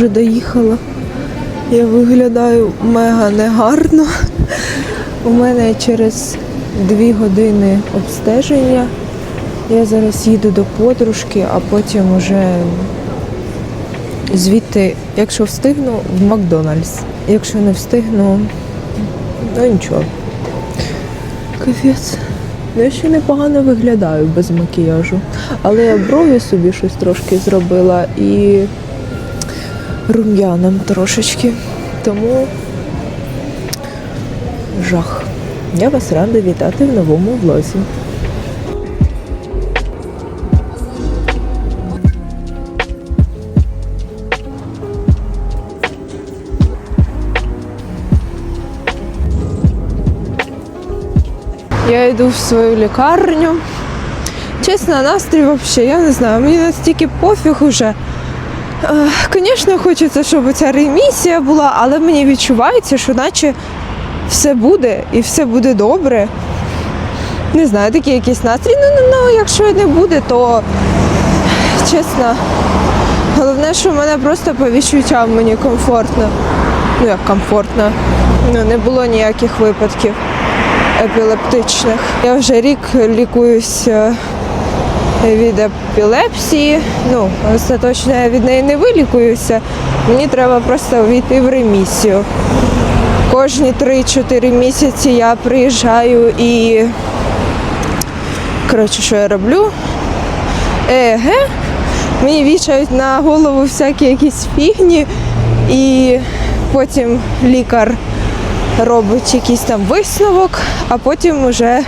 Вже доїхала. Я виглядаю мега негарно. У мене через дві години обстеження. Я зараз їду до подружки, а потім уже звідти, якщо встигну, в Макдональдс. Якщо не встигну, ну нічого. Капець. Ну, я ще непогано виглядаю без макіяжу. Але я брові собі щось трошки зробила і рум'яном трошечки. Тому жах. Я вас рада вітати в новому влозі. Я йду в свою лікарню. Чесно, настрій взагалі, я не знаю, мені настільки пофіг уже. Звісно, хочеться, щоб ця ремісія була, але мені відчувається, що наче все буде і все буде добре. Не знаю, такий якийсь настрій. Ну, ну, ну якщо не буде, то чесно. Головне, що в мене просто по відчуттям мені комфортно. Ну як комфортно. Ну, не було ніяких випадків епілептичних. Я вже рік лікуюся від епілепсії. Ну, остаточно я від неї не вилікуюся. Мені треба просто війти в ремісію. Кожні 3-4 місяці я приїжджаю і коротше, що я роблю? Еге, мені вішають на голову всякі якісь фігні, і потім лікар робить якийсь там висновок, а потім вже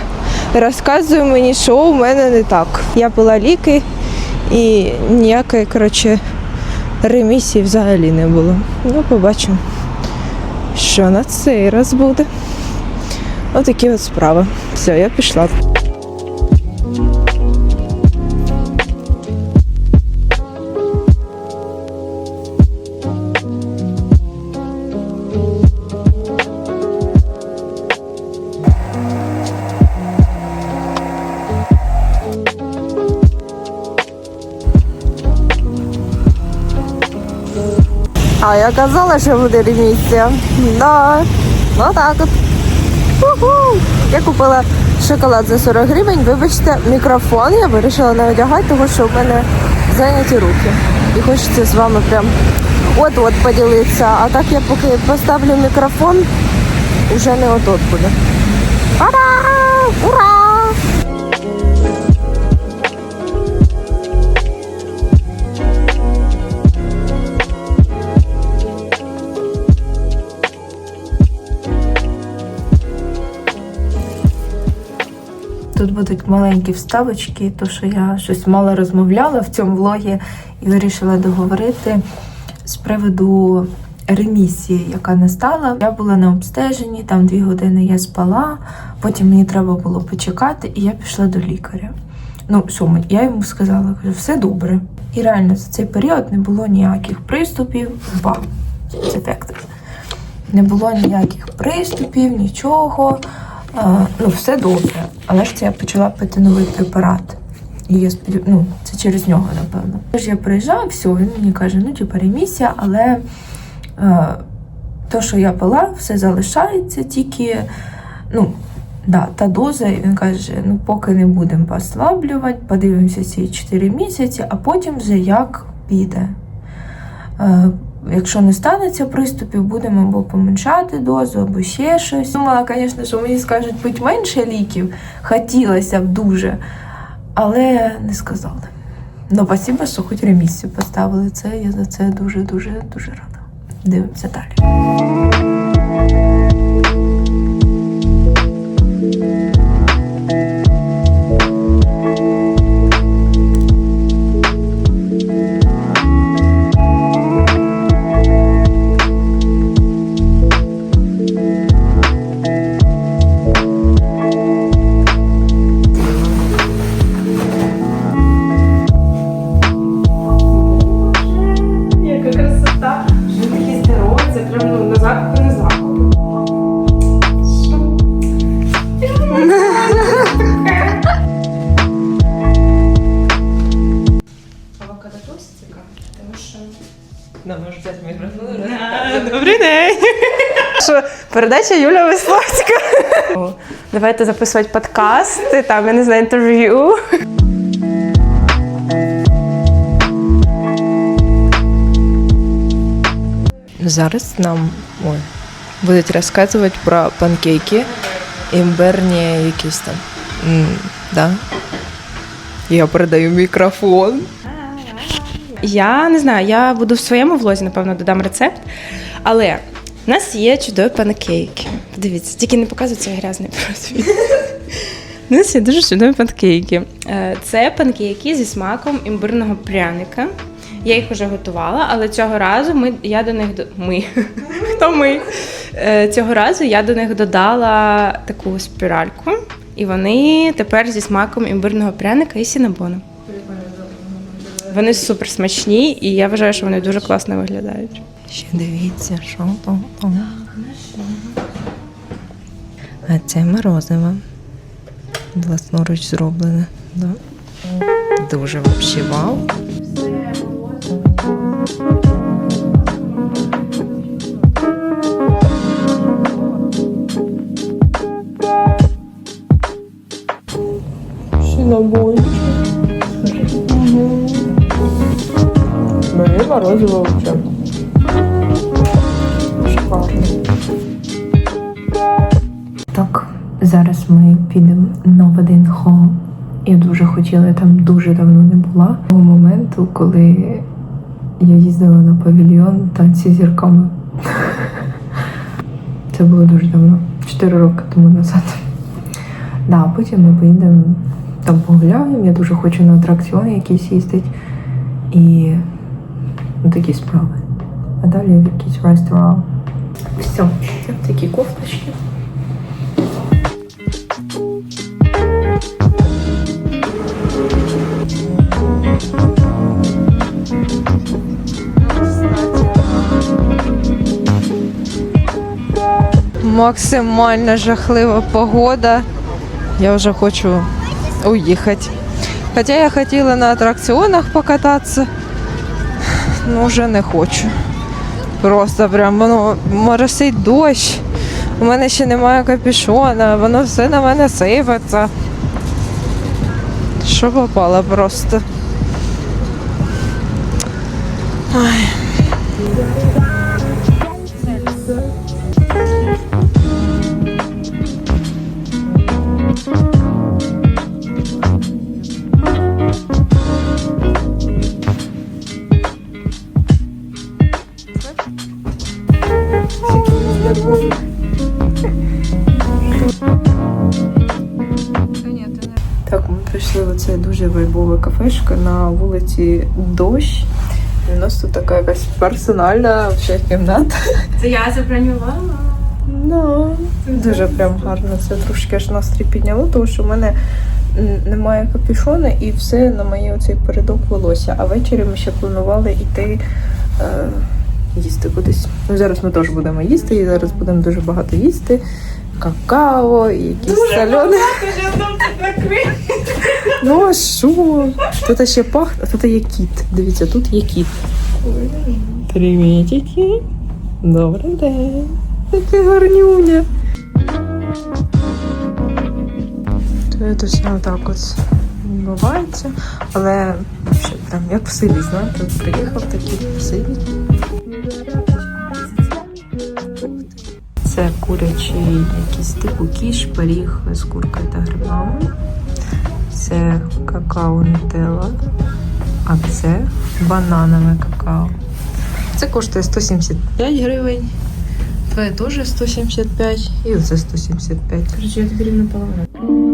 розказує мені, що у мене не так. Я пила ліки і ніякої коротше, ремісії взагалі не було. Ну, побачимо, що на цей раз буде. Отакі от справи. Все, я пішла. А я казала, що буде ремісія. Да. Ну так от. Уху. Я купила шоколад за 40 гривень. Вибачте, мікрофон я вирішила не одягати, тому що в мене зайняті руки. І хочеться з вами прям от-от поділитися. А так я поки поставлю мікрофон, уже не от-от буде. Ура! Ура! Тут будуть маленькі вставочки, то що я щось мало розмовляла в цьому влогі і вирішила договорити з приводу ремісії, яка настала. Я була на обстеженні, там дві години я спала, потім мені треба було почекати, і я пішла до лікаря. Ну, що я йому сказала, кажу, все добре. І реально за цей період не було ніяких приступів. Ба, це ефект. Не було ніяких приступів, нічого. Ну, все добре. Але ж це я почала пити новий препарат. І я сподів... ну, це через нього, напевно. Тож я приїжджаю, все, він мені каже, ну, типу, ремісія, але е, то, що я пила, все залишається, тільки, ну, да, та доза, і він каже, ну, поки не будемо послаблювати, подивимося ці 4 місяці, а потім вже як піде. Е, Якщо не станеться приступів, будемо або поменшати дозу, або ще щось. Думала, звісно, що мені скажуть пить менше ліків. Хотілося б дуже, але не сказали. Ну, спасибо, що хоч ремісію поставили. Це я за це дуже дуже дуже рада. Дивимося далі. Передача Юля Весловська. Давайте записувати подкасти, там, я не знаю, інтерв'ю. Зараз нам ой, будуть розказувати про панкейки, імбирні якісь там. М, да? Я передаю мікрофон. Я не знаю, я буду в своєму влозі, напевно, додам рецепт. Але в нас є чудові панкейки. Подивіться, тільки не показуй цей грязний просвіт. У нас є дуже чудові панкейки. Е, Це панкейки зі смаком імбирного пряника. Я їх вже готувала, але цього разу ми, я до них до... ми. Хто ми? Е, Цього разу я до них додала таку спіральку, і вони тепер зі смаком імбирного пряника і сінабону. Вони супер смачні, і я вважаю, що вони дуже класно виглядають. Ще дивіться, що там. там. А це морозиво. Власноруч зроблене. Да? Дуже вау. Мені морозиво вообще. Так, зараз ми підемо на один хол. Я дуже хотіла, я там дуже давно не була. Того моменту, коли я їздила на павільйон танці зірками. Це було дуже давно, 4 роки тому назад. Да, потім ми поїдемо там погуляємо. Я дуже хочу на атракціони якісь їздити. І ну, такі справи. А далі в якийсь ресторан. Все, це такі кофточки. Максимально жахлива погода. Я вже хочу уїхати. Хоча я хотіла на атракціонах покататися, ну вже не хочу. Просто прям воно моросить дощ. У мене ще немає капюшона, воно все на мене сипеться. Що попало просто. Ай. На вулиці Дощ. І у нас тут така якась персональна кімната. Це я забронювала. Ну, дуже прям гарно. Це трошки аж настрій підняло, тому що в мене немає капюшона і все на моє оцей передок волосся. А ввечері ми ще планували йти е, їсти кудись. Ну, зараз ми теж будемо їсти, і зараз будемо дуже багато їсти. Какао, і якісь сальони. Ну а що? Тут ще пахне, тут є кіт. Дивіться, тут є кіт. Привітики. Добрий день. Яке гарнюня. Тут все отак от відбувається. Але прям як в селі, знаєте, приїхав такий в селі. Це курячий якийсь типу кіш, пиріг з куркою та грибами. Це какао нутелла, а це бананове какао. Це коштує 175 гривень. Твоє теж 175 і оце 175. Короче, я тобі рівно половину.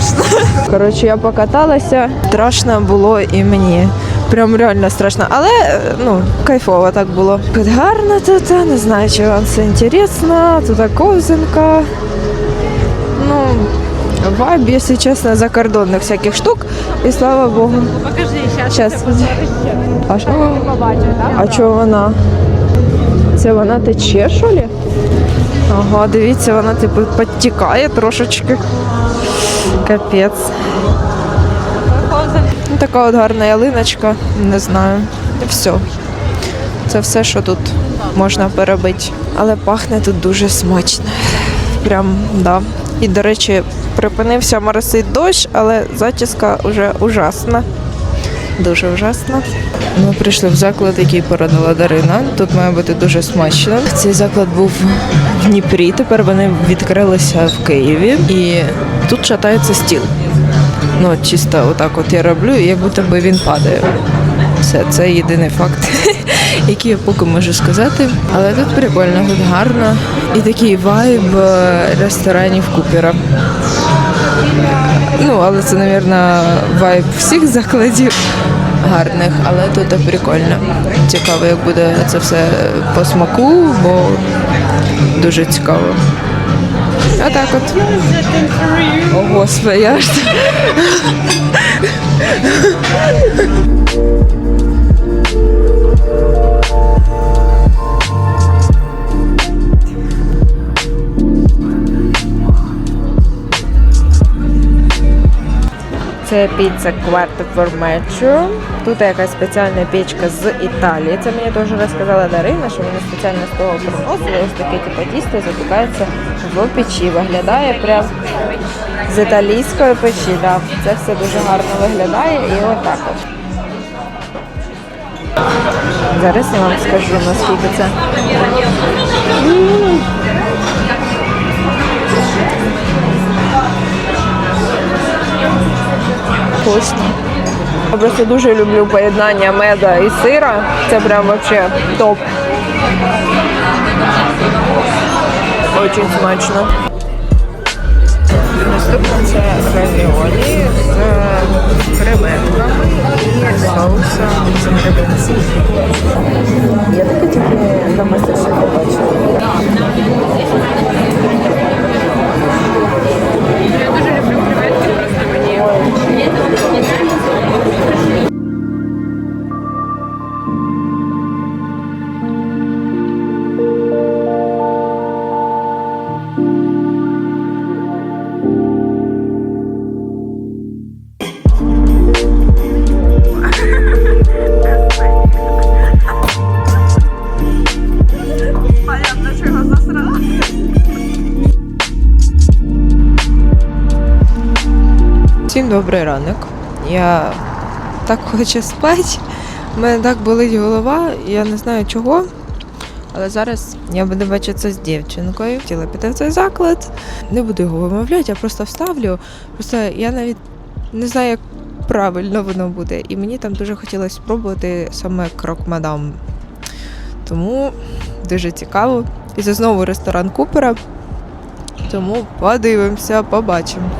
Страшно. Коротше, я покаталася. Страшно було і мені. Прям реально страшно. Але ну, кайфово так було. Тут гарно тут, не знаю, чи вам це інтересно. Тут ковзанка. Ну, вайб, якщо чесно, закордонних всяких штук. І слава Богу. Покажи, зараз. А, що? а чого вона? Це вона тече, що ли? Ага, дивіться, вона типу підтікає трошечки. Капець. Ну, Така от гарна ялиночка, не знаю. Все. Це все, що тут можна перебити. Але пахне тут дуже смачно. Прям, да. І, до речі, припинився моросить дощ, але зачіска вже ужасна. Дуже ужасна. Ми прийшли в заклад, який порадила Дарина. Тут має бути дуже смачно. Цей заклад був в Дніпрі. Тепер вони відкрилися в Києві, і тут шатається стіл. Ну, чисто отак от я роблю, і як будто би він падає. Все, це єдиний факт, який я поки можу сказати. Але тут прикольно, тут гарно. І такий вайб е, ресторанів Купера. Ну, але це, мабуть, вайб всіх закладів гарних, але тут прикольно. Цікаво, як буде це все по смаку, бо дуже цікаво. А так от. О, господи, я ж. Це піца Кварто Формечо. Тут якась спеціальна печка з Італії. Це мені теж розказала Дарина, що вони спеціально з того приносили. Ось таке типу тісто запікається в печі. Виглядає прям з італійської печі. Да. Це все дуже гарно виглядає і отак от. Зараз я вам скажу, наскільки це. М. Вкусно. Я просто дуже люблю поєднання меда і сира. Це прям вообще топ. Очень смачно. Наступне це равіолі з креветками і соусом з грибинці. Я таке тільки на мастер побачила. Мені Всім добрий ранок. Я так хочу спати. У мене так болить голова, я не знаю чого. Але зараз я буду бачитися з дівчинкою. Хотіла піти в цей заклад. Не буду його вимовляти, я просто вставлю. Просто я навіть не знаю, як правильно воно буде. І мені там дуже хотілося спробувати саме крок мадам. Тому дуже цікаво. І це знову ресторан Купера. Тому подивимося, побачимо.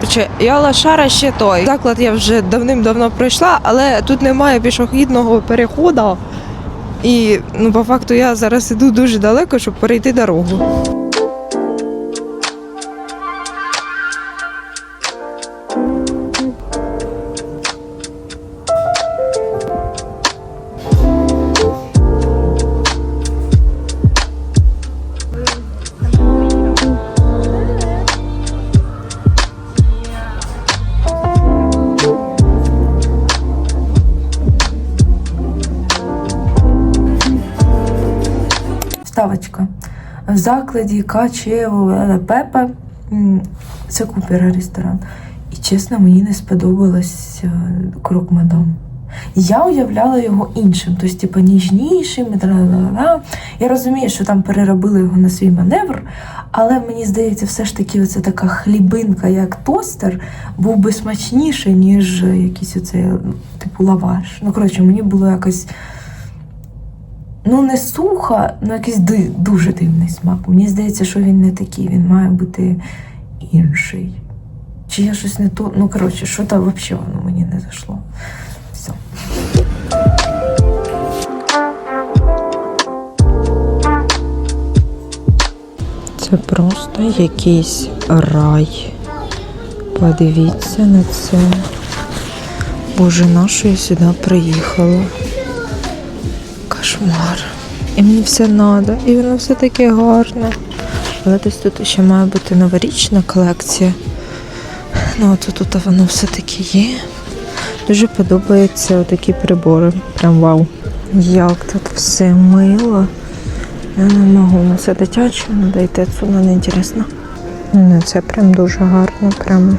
Короче, я лошара ще той. Заклад я вже давним-давно пройшла, але тут немає пішохідного переходу. І ну, по факту я зараз іду дуже далеко, щоб перейти дорогу. В закладі Качево Пепа. Це Купера ресторан. І чесно, мені не сподобалось е, крок мадам. Я уявляла його іншим, тобто, типу, ніжнішим. і тра-ла-ла-ла. Я розумію, що там переробили його на свій маневр, але мені здається, все ж таки, оце така хлібинка, як тостер, був би смачніший, ніж якийсь оцей, типу, лаваш. Ну, коротше, мені було якось. Ну, не суха, ну якийсь ди- дуже дивний смак. Мені здається, що він не такий, він має бути інший. Чи я щось не то. Ну, коротше, що там взагалі воно мені не зайшло. Все. Це просто якийсь рай. Подивіться на це. Боже, на що я сюди приїхала? Кошмар. І мені все треба, і воно все таке гарне. Але десь тут ще має бути новорічна колекція. Ну, от тут воно все-таки є. Дуже подобаються такі прибори. Прям вау. Як тут все мило. Я не можу. Ну, Це дитяче, ну дайте отсюди, не інтересно. Ну, це прям дуже гарно, прям.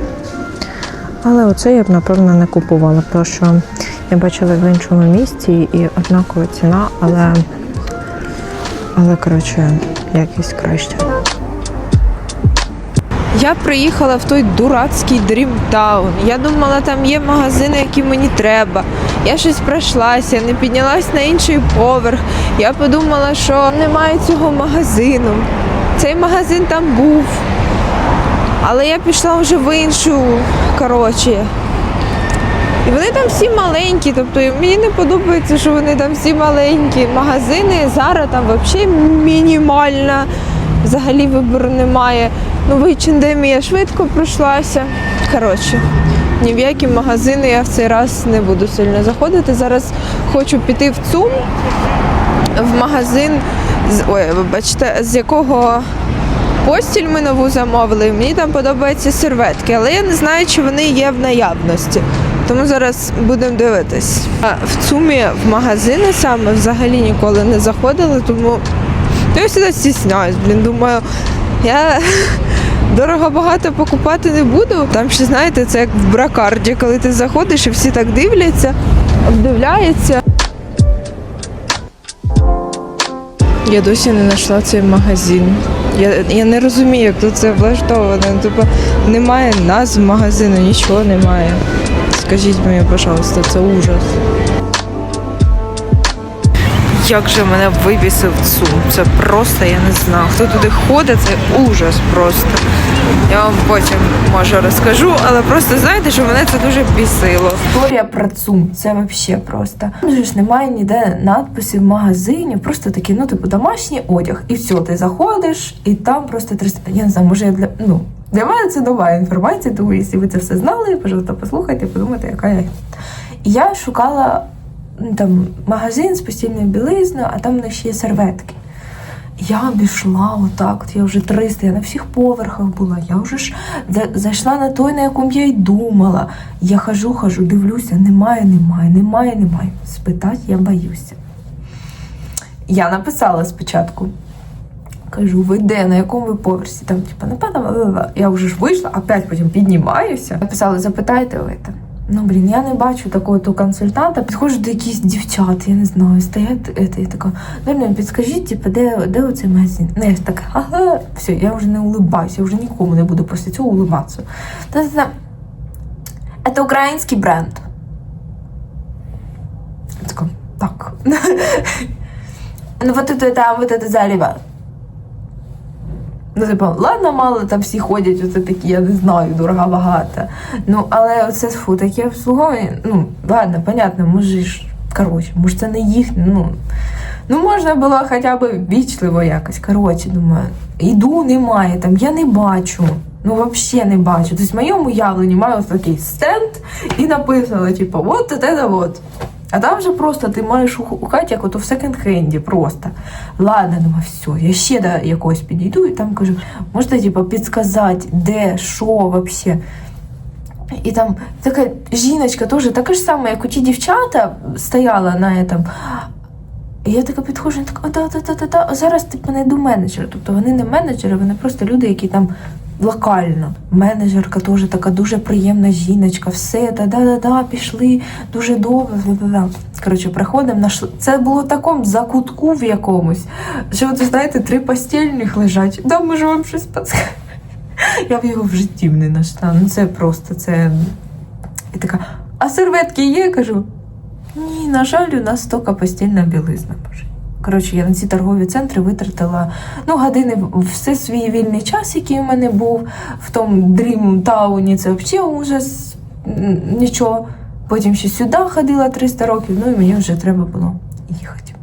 Але оце я б напевно не купувала, тому що я бачила в іншому місці і однакова ціна, але, але коротше, якість краще. Я приїхала в той дурацький Дрімтаун. Я думала, там є магазини, які мені треба. Я щось пройшлася, не піднялась на інший поверх. Я подумала, що немає цього магазину. Цей магазин там був. Але я пішла вже в іншу. Коротше. І вони там всі маленькі, тобто мені не подобається, що вони там всі маленькі. Магазини зараз там взагалі мінімальна. Взагалі вибору немає. Ну, в H&M я швидко пройшлася. Коротше, ні в які магазини я в цей раз не буду сильно заходити. Зараз хочу піти в ЦУМ, в магазин, ой, вибачте, з якого постіль ми нову замовили. Мені там подобаються серветки, але я не знаю, чи вони є в наявності. Тому зараз будемо дивитись. В ЦУМі в магазини саме взагалі ніколи не заходила, тому я всегда стісняюсь. Блін, думаю, я дорого багато покупати не буду. Там ще знаєте, це як в бракарді, коли ти заходиш і всі так дивляться, обдивляються. Я досі не знайшла цей магазин. Я, я не розумію, як тут це влаштовано. Тобто немає назв магазину, нічого немає. Скажіть мені, пожалуйста, це ужас. Як же мене вибісив ЦУМ. Це просто я не знаю. Хто туди ходить, це ужас просто. Я вам потім може розкажу, але просто знаєте, що мене це дуже бісило. Історія про ЦУМ, це взагалі просто. Там же ж немає ніде надписів магазинів, просто такі, ну, типу, домашній одяг. І все, ти заходиш, і там просто 300. Я не знаю, може я для. Ну, для мене це нова інформація, тому якщо ви це все знали, пожалуйста, послухайте, подумайте, яка я. Я шукала там магазин з постільною білизною, а там в них ще є серветки. Я обійшла отак, от я вже 300, я на всіх поверхах була. Я вже ж зайшла на той, на якому я й думала. Я хожу, хожу, дивлюся, немає, немає, немає, немає. Спитати я боюся. Я написала спочатку. Кажу, ви де, на якому ви поверсі? Там, типа, напевно, я вже ж вийшла, опять потім піднімаюся. Написала, запитайте ви там. Ну, блін, я не бачу такого то консультанта. Підходжу до якихось дівчат, я не знаю, стоять, это, я така, ну, підскажіть, типу, де, де оцей магазин? Ну, я ж так, ага, все, я вже не улибаюся, я вже нікому не буду після цього улибатися. Та-та-та. Це український бренд. Я така, так. Ну, вот это, это, вот это залива. Ну, типу, ладно, мало там всі ходять, оце такі, я не знаю, дорога багата. Ну, але оце фу, таке обслуговування, ну, ладно, понятно, може ж, коротше, може це не їхнє, ну. Ну, можна було хоча б вічливо якось. Коротше, думаю, іду, немає там, я не бачу. Ну, взагалі не бачу. Тобто в моєму уявленні маю ось такий стенд і написано, типу, от це от. А там вже просто ти маєш у хаті, як ото в секонд-хенді просто. Ладно, думаю, все, я ще до якогось підійду і там кажу, можете типу, підсказати, де, що вообще. І там така жіночка теж така ж сама, як у ті дівчата стояла на этом. І я така підходжу, така, да, да, да, да, да. зараз типу не до менеджера. Тобто вони не менеджери, вони просто люди, які там локально. Менеджерка теж така дуже приємна жіночка, все, да, да, да, да, пішли дуже добре. Да, да, да. Коротше, приходимо на ш... Це було в такому закутку в якомусь, що ви знаєте, три постільних лежать. Да, може вам щось підсказати. Я б його в житті не знайшла. Ну це просто це. І така, а серветки є? кажу. Ні, на жаль, у нас тільки постільна білизна. Боже. Коротше, я на ці торгові центри витратила ну, години все свій вільний час, який у мене був в тому Dream Тауні. Це взагалі ужас, нічого. Потім ще сюди ходила 300 років, ну і мені вже треба було їхати.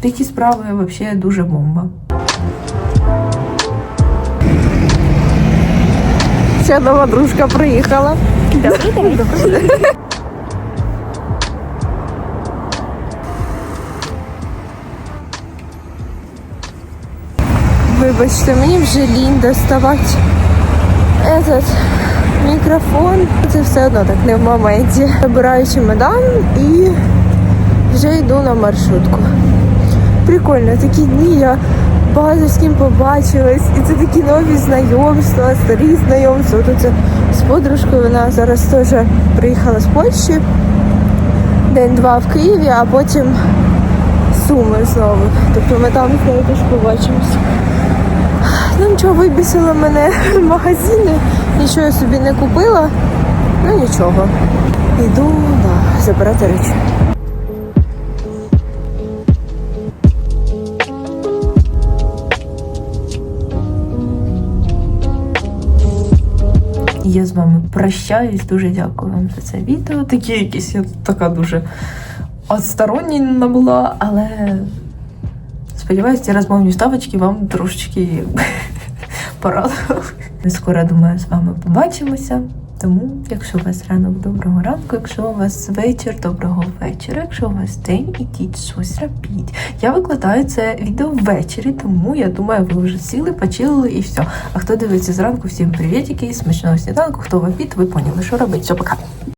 Такі справи взагалі дуже бомба. ще нова дружка приїхала. Вибачте, мені вже лінь доставати этот мікрофон. Це все одно так не в моменті. Забираю чемодан і вже йду на маршрутку. Прикольно, такі дні я багато з ким побачилась, і це такі нові знайомства, старі знайомства. Тут це з подружкою вона зараз теж приїхала з Польщі. День-два в Києві, а потім Суми знову. Тобто ми там з нею теж побачимося. Ну нічого, вибісило мене в магазини, нічого я собі не купила. Ну нічого. Йду да, забирати речі. Я з вами прощаюсь. Дуже дякую вам за це відео. Такі якісь я така дуже отстороння була, але сподіваюся, ці розмовні ставочки вам трошечки порадували. Скоро, думаю, з вами побачимося. Тому, якщо у вас ранок доброго ранку, якщо у вас вечір доброго вечора, якщо у вас день, ідіть щось робіть. Я викладаю це відео ввечері, тому я думаю, ви вже сіли, почилили і все. А хто дивиться зранку, всім привітики, смачного сніданку, хто в обід, ви поняли, що робить. Все, пока.